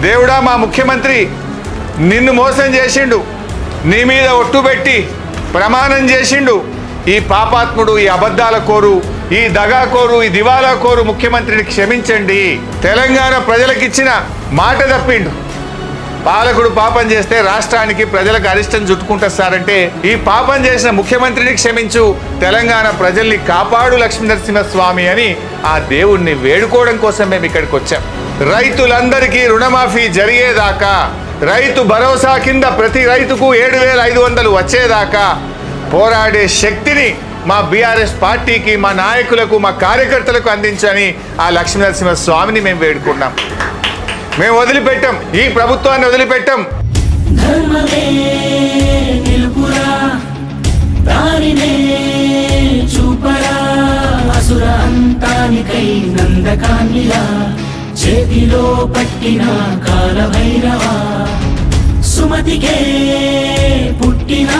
దేవుడా మా ముఖ్యమంత్రి నిన్ను మోసం చేసిండు. నీ మీద ఒట్టు పెట్టి ప్రమాణం చేసిండు. ఈ పాపాత్ముడు ఈ అబద్ధాల కోరు ఈ దగా కోరు ఈ దివాలా కోరు ముఖ్యమంత్రిని క్షమించండి. తెలంగాణ ప్రజలకిచ్చిన మాట తప్పిండు. పాలకుడు పాపం చేస్తే రాష్ట్రానికి ప్రజలకు అరిష్టం చుట్టుకుంటారంటే ఈ పాపం చేసిన ముఖ్యమంత్రిని క్షమించు తెలంగాణ ప్రజల్ని కాపాడు లక్ష్మీ నరసింహస్వామి అని ఆ దేవుణ్ణి వేడుకోవడం కోసం మేము ఇక్కడికి వచ్చాం. రైతులందరికీ రుణమాఫీ జరిగేదాకా రైతు భరోసా కింద ప్రతి రైతుకు ఏడు వేల ఐదు వందలు వచ్చేదాకా పోరాడే శక్తిని మా బీఆర్ఎస్ పార్టీకి మా నాయకులకు మా కార్యకర్తలకు అందించని ఆ లక్ష్మీ నరసింహ స్వామిని మేము వేడుకున్నాం. మేము వదిలిపెట్టాం. ఈ ప్రభుత్వాన్ని వదిలిపెట్టాం. ధర్మమే నిలుపురా దారినే చూపరా అసుర అంతానికై నందకాన్నిలా చేతిలో పట్టిన కాలభైరవా సుమతికే పుట్టిన